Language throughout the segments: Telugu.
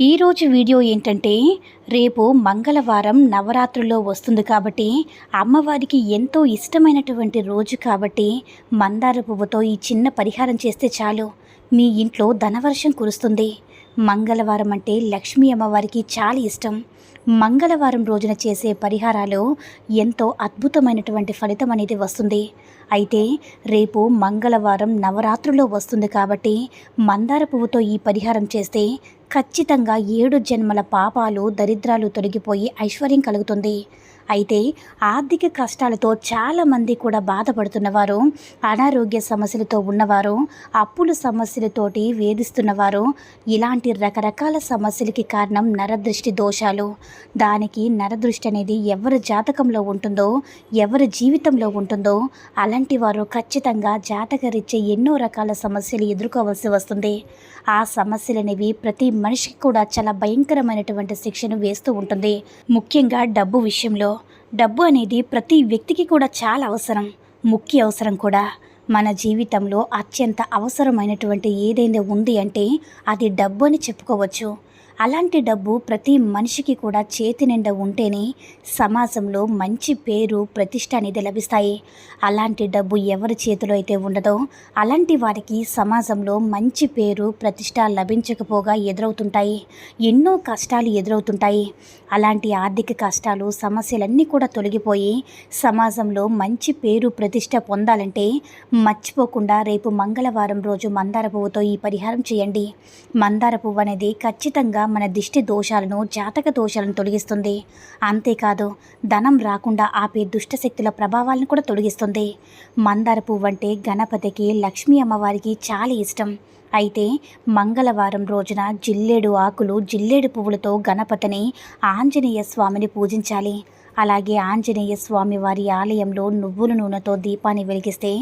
ఈరోజు వీడియో ఏంటంటే రేపు మంగళవారం నవరాత్రుల్లో వస్తుంది కాబట్టి అమ్మవారికి ఎంతో ఇష్టమైనటువంటి రోజు కాబట్టి మందార పువ్వుతో ఈ చిన్న పరిహారం చేస్తే చాలు. మీ ఇంట్లో ధనవర్షం కురుస్తుంది. మంగళవారం అంటే లక్ష్మీ అమ్మవారికి చాలా ఇష్టం. మంగళవారం రోజున చేసే పరిహారాలు ఎంతో అద్భుతమైనటువంటి ఫలితం అనేది వస్తుంది. అయితే రేపు మంగళవారం నవరాత్రులో వస్తుంది కాబట్టి మందార పువ్వుతో ఈ పరిహారం చేస్తే ఖచ్చితంగా ఏడు జన్మల పాపాలు దరిద్రాలు తొలగిపోయి ఐశ్వర్యం కలుగుతుంది. అయితే ఆర్థిక కష్టాలతో చాలామంది కూడా బాధపడుతున్నవారు అనారోగ్య సమస్యలతో ఉన్నవారు అప్పుల సమస్యలతోటి వేధిస్తున్నవారు ఇలాంటి రకరకాల సమస్యలకి కారణం నరదృష్టి దోషాలు. దానికి నరదృష్టి అనేది ఎవరి జాతకంలో ఉంటుందో ఎవరి జీవితంలో ఉంటుందో అలాంటి వారు ఖచ్చితంగా జాతకరీత్యా ఎన్నో రకాల సమస్యలు ఎదుర్కోవాల్సి వస్తుంది. ఆ సమస్యలు అనేవి ప్రతి మనిషికి కూడా చాలా భయంకరమైనటువంటి శిక్షను వేస్తూ ఉంటుంది. ముఖ్యంగా డబ్బు విషయంలో డబ్బు అనేది ప్రతి వ్యక్తికి కూడా చాలా అవసరం. ముఖ్య అవసరం కూడా. మన జీవితంలో అత్యంత అవసరమైనటువంటి ఏదైనా ఉంది అంటే అది డబ్బు అని చెప్పుకోవచ్చు. అలాంటి డబ్బు ప్రతి మనిషికి కూడా చేతి నిండా ఉంటేనే సమాజంలో మంచి పేరు ప్రతిష్ట అనేది లభిస్తాయి. అలాంటి డబ్బు ఎవరి చేతిలో అయితే ఉండదో అలాంటి వారికి సమాజంలో మంచి పేరు ప్రతిష్ట లభించకపోగా ఎదురవుతుంటాయి. ఎన్నో కష్టాలు ఎదురవుతుంటాయి. అలాంటి ఆర్థిక కష్టాలు సమస్యలన్నీ కూడా తొలగిపోయి సమాజంలో మంచి పేరు ప్రతిష్ట పొందాలంటే మర్చిపోకుండా రేపు మంగళవారం రోజు మందార పువ్వుతో ఈ పరిహారం చేయండి. మందార పువ్వు అనేది ఖచ్చితంగా మన దిష్టి దోషాలను జాతక దోషాలను తొలగిస్తుంది. అంతేకాదు ధనం రాకుండా ఆపే దుష్టశక్తుల ప్రభావాలను కూడా తొలగిస్తుంది. మందార పువ్వు అంటే గణపతికి లక్ష్మీ అమ్మవారికి చాలా ఇష్టం. అయితే మంగళవారం రోజున జిల్లేడు ఆకులు జిల్లేడు పువ్వులతో గణపతిని ఆంజనేయ స్వామిని పూజించాలి. అలాగే ఆంజనేయ స్వామి వారి ఆలయంలో నువ్వుల నూనెతో దీపాన్ని వెలిగిస్తే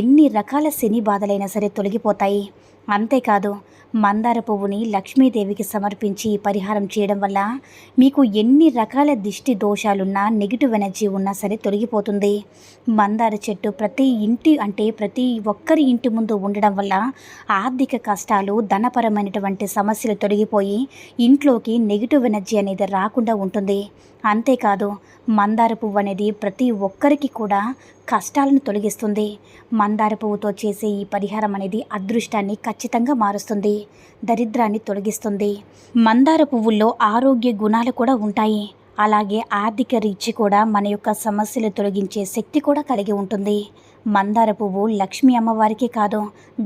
ఎన్ని రకాల శని బాధలైనా సరే తొలగిపోతాయి. అంతేకాదు మందార పువ్వుని లక్ష్మీదేవికి సమర్పించి పరిహారం చేయడం వల్ల మీకు ఎన్ని రకాల దిష్టి దోషాలున్నా నెగిటివ్ ఎనర్జీ ఉన్నా సరే తొలగిపోతుంది. మందార చెట్టు ప్రతి ఇంటి అంటే ప్రతి ఒక్కరి ఇంటి ముందు ఉండడం వల్ల ఆర్థిక కష్టాలు ధనపరమైనటువంటి సమస్యలు తొలగిపోయి ఇంట్లోకి నెగిటివ్ ఎనర్జీ అనేది రాకుండా ఉంటుంది. అంతేకాదు మందార పువ్వు అనేది ప్రతి ఒక్కరికి కూడా కష్టాలను తొలగిస్తుంది. మందార పువ్వుతో చేసే ఈ పరిహారం అనేది అదృష్టాన్ని ఖచ్చితంగా మారుస్తుంది. దరిద్రాన్ని తొలగిస్తుంది. మందార పువ్వుల్లో ఆరోగ్య గుణాలు కూడా ఉంటాయి. అలాగే ఆర్థిక రీచి కూడా మన యొక్క సమస్యలు తొలగించే శక్తి కూడా కలిగి ఉంటుంది. మందార పువ్వు లక్ష్మీ అమ్మవారికే కాదు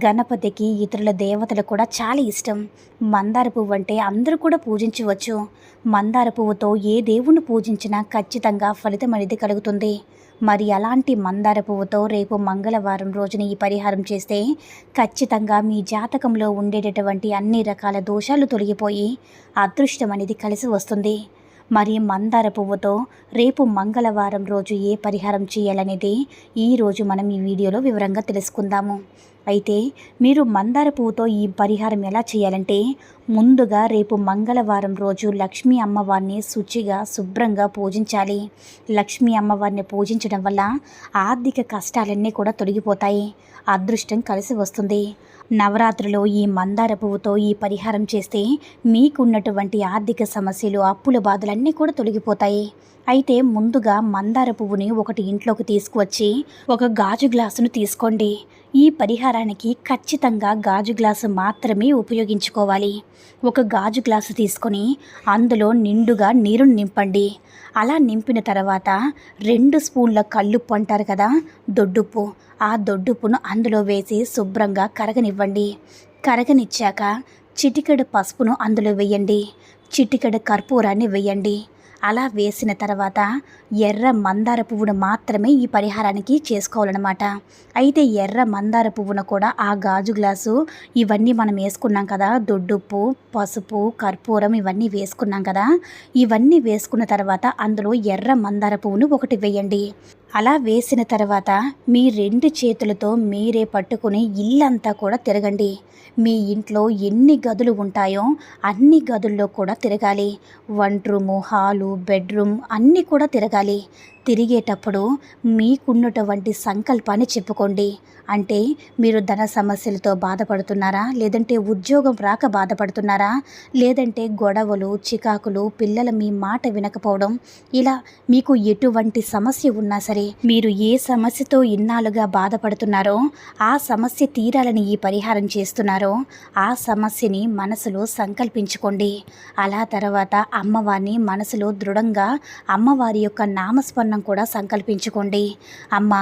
గణపతికి ఇతరుల దేవతలు కూడా చాలా ఇష్టం. మందార పువ్వు అంటే అందరూ కూడా పూజించవచ్చు. మందార పువ్వుతో ఏ దేవుణ్ణి పూజించినా ఖచ్చితంగా ఫలితం అనేది కలుగుతుంది. మరి అలాంటి మందార పువ్వుతో రేపు మంగళవారం రోజున ఈ పరిహారం చేస్తే ఖచ్చితంగా మీ జాతకంలో ఉండేటటువంటి అన్ని రకాల దోషాలు తొలగిపోయి అదృష్టం అనేది కలిసి వస్తుంది. మరి మందార పువ్వుతో రేపు మంగళవారం రోజు ఏ పరిహారం చేయాలనేది ఈరోజు మనం ఈ వీడియోలో వివరంగా తెలుసుకుందాము. అయితే మీరు మందార పువ్వుతో ఈ పరిహారం ఎలా చేయాలంటే ముందుగా రేపు మంగళవారం రోజు లక్ష్మీ అమ్మవారిని శుచిగా శుభ్రంగా పూజించాలి. లక్ష్మీ అమ్మవారిని పూజించడం వల్ల ఆర్థిక కష్టాలన్నీ కూడా తొలగిపోతాయి. అదృష్టం కలిసి వస్తుంది. నవరాత్రిలో ఈ మందార పువ్వుతో ఈ పరిహారం చేస్తే మీకున్నటువంటి ఆర్థిక సమస్యలు అప్పుల బాధలన్నీ కూడా తొలగిపోతాయి. అయితే ముందుగా మందార పువ్వుని ఒకటి ఇంట్లోకి తీసుకువచ్చి ఒక గాజు గ్లాసును తీసుకోండి. ఈ పరిహారానికి ఖచ్చితంగా గాజు గ్లాసు మాత్రమే ఉపయోగించుకోవాలి. ఒక గాజు గ్లాసు తీసుకొని అందులో నిండుగా నీరుని నింపండి. అలా నింపిన తర్వాత రెండు స్పూన్ల కళ్ళుప్పు అంటారు కదా దొడ్డుప్పు. ఆ దొడ్డుప్పును అందులో వేసి శుభ్రంగా కరగనివ్వండి. కరగనిచ్చాక చిటికెడు పసుపును అందులో వేయండి. చిటికెడు కర్పూరాన్ని వేయండి. అలా వేసిన తర్వాత ఎర్ర మందార పువ్వును మాత్రమే ఈ పరిహారానికి చేసుకోవాలన్నమాట. అయితే ఎర్ర మందార పువ్వును కూడా ఆ గాజు గ్లాసు ఇవన్నీ మనం వేసుకున్నాం కదా దొడ్డుప్పు పసుపు కర్పూరం ఇవన్నీ వేసుకున్నాం కదా ఇవన్నీ వేసుకున్న తర్వాత అందులో ఎర్ర మందార పువ్వును ఒకటి వేయండి. అలా వేసిన తర్వాత మీ రెండు చేతులతో మీరే పట్టుకుని ఇల్లంతా కూడా తిరగండి. మీ ఇంట్లో ఎన్ని గదులు ఉంటాయో అన్ని గదుల్లో కూడా తిరగాలి. వంట రూము హాలు బెడ్రూమ్ అన్నీ కూడా తిరగాలి. తిరిగేటప్పుడు మీకున్నటువంటి సంకల్పాన్ని చెప్పుకోండి. అంటే మీరు ధన సమస్యలతో బాధపడుతున్నారా? లేదంటే ఉద్యోగం రాక బాధపడుతున్నారా? లేదంటే గొడవలు చికాకులు పిల్లల మీ మాట వినకపోవడం ఇలా మీకు ఎటువంటి సమస్య ఉన్నా సరే మీరు ఏ సమస్యతో ఇన్నాళ్ళుగా బాధపడుతున్నారో ఆ సమస్య తీరాలని ఈ పరిహారం చేస్తున్నారో ఆ సమస్యని మనసులో సంకల్పించుకోండి. అలా తర్వాత అమ్మవారిని మనసులో దృఢంగా అమ్మవారి యొక్క నామస్మరణ కూడా సంకల్పించుకోండి. అమ్మ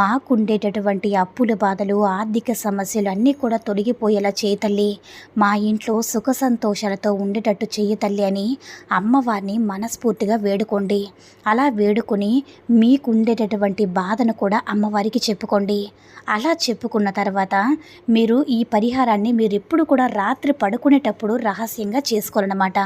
మాకుండేటటువంటి అప్పుల బాధలు ఆర్థిక సమస్యలు అన్నీ కూడా తొలగిపోయేలా చేయతల్లి మా ఇంట్లో సుఖ సంతోషాలతో ఉండేటట్టు చేయతల్లి అని అమ్మవారిని మనస్ఫూర్తిగా వేడుకోండి. అలా వేడుకొని మీకుండేటటువంటి బాధను కూడా అమ్మవారికి చెప్పుకోండి. అలా చెప్పుకున్న తర్వాత మీరు ఈ పరిహారాన్ని మీరు ఎప్పుడు కూడా రాత్రి పడుకునేటప్పుడు రహస్యంగా చేసుకోవాలన్నమాట.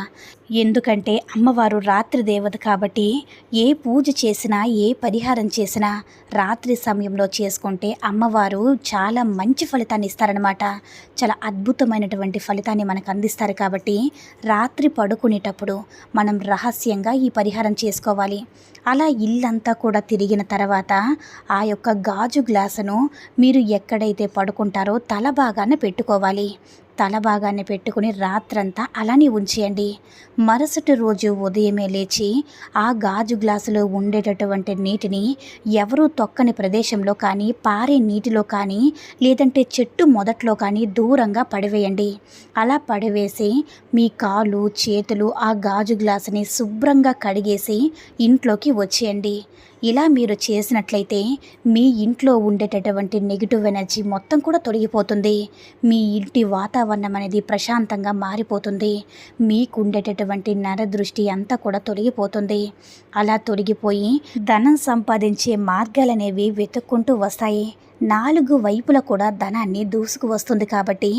ఎందుకంటే అమ్మవారు రాత్రి దేవత కాబట్టి ఏ పూజ చేసి చేసినా ఏ పరిహారం చేసినా రాత్రి సమయంలో చేసుకుంటే అమ్మవారు చాలా మంచి ఫలితాన్ని ఇస్తారనమాట చాలా అద్భుతమైనటువంటి ఫలితాన్ని మనకు అందిస్తారు కాబట్టి రాత్రి పడుకునేటప్పుడు మనం రహస్యంగా ఈ పరిహారం చేసుకోవాలి. అలా ఇల్లంతా కూడా తిరిగిన తర్వాత ఆ యొక్క గాజు గ్లాసును మీరు ఎక్కడైతే పడుకుంటారో తల భాగాన పెట్టుకోవాలి. తల భాగాన్ని పెట్టుకుని రాత్రంతా అలానే ఉంచేయండి. మరుసటి రోజు ఉదయమే లేచి ఆ గాజు గ్లాసులో ఉండేటటువంటి నీటిని ఎవరూ తొక్కని ప్రదేశంలో కానీ పారే నీటిలో కానీ లేదంటే చెట్టు మొదట్లో కానీ దూరంగా పడివేయండి. అలా పడివేసి మీ కాళ్ళు చేతులు ఆ గాజు గ్లాసుని శుభ్రంగా కడిగేసి ఇంట్లోకి వచ్చేయండి. ఇలా మీరు చేసినట్లయితే మీ ఇంట్లో ఉండేటటువంటి నెగిటివ్ ఎనర్జీ మొత్తం కూడా తొలగిపోతుంది. మీ ఇంటి వాతావరణం అనేది ప్రశాంతంగా మారిపోతుంది. మీకు ఉండేటటువంటి నరదృష్టి అంతా కూడా తొలగిపోతుంది. అలా తొలగిపోయి ధనం సంపాదించే మార్గాలు అనేవి వెతుక్కుంటూ వస్తాయి. నాలుగు వైపుల కూడా ధనాన్ని దూసుకు వస్తుంది కాబట్టి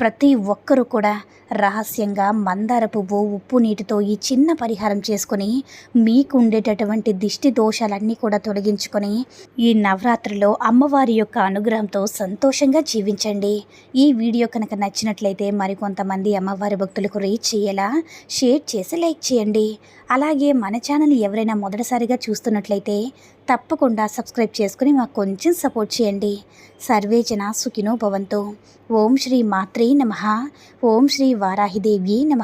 ప్రతి ఒక్కరూ కూడా రహస్యంగా మందార పువ్వు ఉప్పు నీటితో ఈ చిన్న పరిహారం చేసుకొని మీకు ఉండేటటువంటి దిష్టి దోషాలన్నీ కూడా తొలగించుకొని ఈ నవరాత్రిలో అమ్మవారి యొక్క అనుగ్రహంతో సంతోషంగా జీవించండి. ఈ వీడియో కనుక నచ్చినట్లయితే మరికొంతమంది అమ్మవారి భక్తులకు రీచ్ చేయేలా షేర్ చేసి లైక్ చేయండి. అలాగే మన ఛానల్ ఎవరైనా మొదటిసారిగా చూస్తున్నట్లయితే తప్పకుండా సబ్స్క్రైబ్ చేసుకుని మాకు కొంచెం సపోర్ట్ చేయండి. సర్వే జన సుఖినో భవంతో. ఓం శ్రీ మాత్రే నమ. ఓం శ్రీ వారాహిదేవ్యే నమ.